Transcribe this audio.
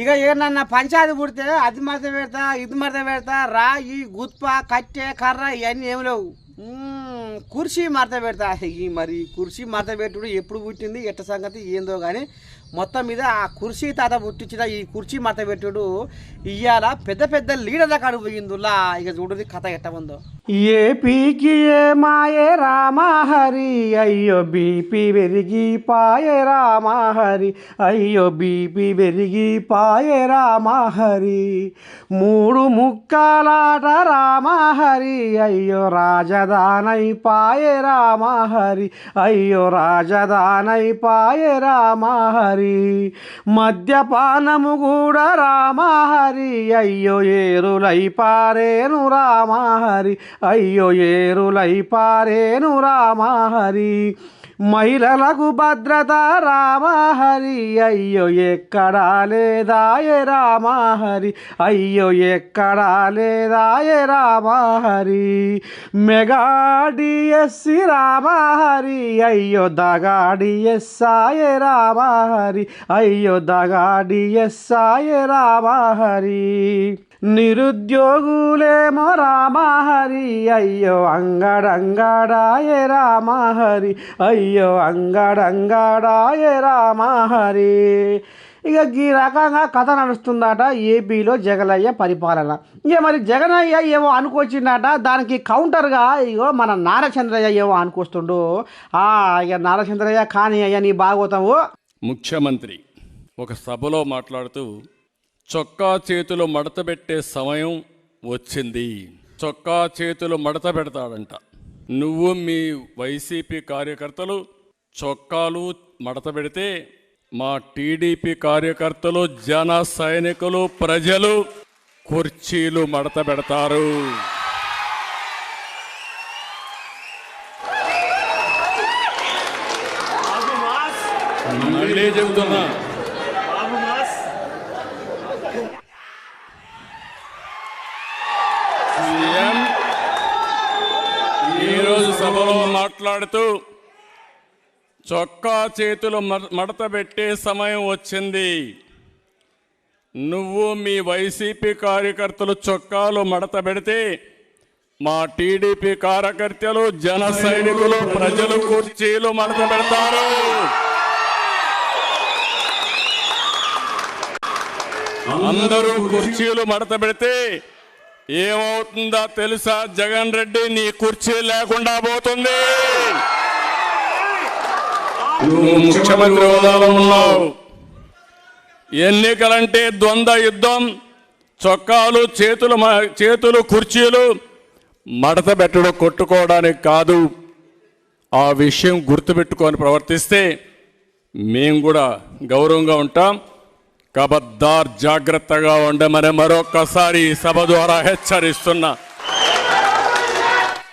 ఇక ఏమన్నా పంచాయతీ పుడితే అది మడత పెడతా ఇది మడత పెడతా రాయి గుత్ప కట్టె కర్ర ఇవన్నీ ఏమి లేవు. కుర్చీ మడత పెడతా. ఈ మరి కుర్చీ మడత పెట్టుడు ఎప్పుడు పుట్టింది ఎట్ట సంగతి ఏందో కానీ మొత్తం మీద ఆ కుర్చీ తాత పుట్టించిన ఈ కుర్చీ మడత పెట్టుడు ఇయ్యాల పెద్ద పెద్ద లీడర్ల కాడు పోయిందులా. ఇక చూడది కథ ఎట్ట ఉందో. ఏ పీకి ఏ మాయే రామహరి అయ్యో బీపీ పెరిగి పాయే రామహరి అయ్యో బీపీ పెరిగి పాయే రామహరి. మూడు ముక్కలాట రామహరి అయ్యో రాజధానై పాయే రామహరి అయ్యో రాజధానై పాయే రామహరి మద్యపానము కూడా రామహరి అయ్యో ఏరులై పారేను రామహరి అయ్యో ఏరులై పారేను రామహరి మహిళలకు భద్రత రామహరి. అయ్యో ఎక్కడా లేదాయే రామహరి? అయ్యో ఎక్కడా లేదాయే రామహరి? మెగాడిఎస్సి రామహరి. అయ్యో దగాడిఎస్సాయే రామహరి? అయ్యో దగాడిఎస్సాయే రామహరి? నిరుద్యోగులేమో రామహరి. అయ్యో అంగడంగడాయే రామహరి? అయ్యో అయ్యో అంగడంగడాయే రామహరి ఇక ఈ రకంగా కథ నడుస్తుందట ఏపీలో జగనయ్య పరిపాలన. ఇక మరి జగనయ్య ఏమో అనుకొచ్చిందట దానికి కౌంటర్గా ఇగో మన నారచంద్రయ్య ఏమో అనుకొస్తుండు. ఆ ఇక నారచంద్రయ్య కానీ అయ్యా నీ భాగవతము. ముఖ్యమంత్రి ఒక సభలో మాట్లాడుతూ చొక్కా చేతులు మడత పెట్టే సమయం వచ్చింది. చొక్కా చేతులు మడత పెడతాడంట. నువ్వు మీ వైసీపీ కార్యకర్తలు చొక్కాలు మడత పెడితే మా టీడీపీ కార్యకర్తలు జన సైనికులు ప్రజలు కుర్చీలు మడత పెడతారు. మళ్ళీ చెబుతున్నా సభలో మాట్లాడుతూ చొక్కా చేతులు మడత పెట్టే సమయం వచ్చింది. నువ్వు మీ వైసీపీ కార్యకర్తలు చొక్కాలు మడత పెడితే మా టీడీపీ కార్యకర్తలు జన సైనికులు ప్రజలు కుర్చీలు మడత పెడతారు అందరూ కుర్చీలు మడత పెడితే ఏమవుతుందో తెలుసా? జగన్ రెడ్డి నీ కుర్చీ లేకుండా పోతుంది. నువ్వు ముఖ్యమంత్రి హోదాలో ఉన్నావు. ఎన్నికలంటే ద్వంద్వ యుద్ధం చొక్కాలు చేతులు మ- చేతులు కుర్చీలు మడత పెట్టడం కొట్టుకోవడానికి కాదు. ఆ విషయం గుర్తుపెట్టుకొని ప్రవర్తిస్తే మేము కూడా గౌరవంగా ఉంటాం. కబద్దార్ జాగ్రత్తగా ఉండమని మరొక్కసారి ఈ సభ ద్వారా హెచ్చరిస్తున్నా.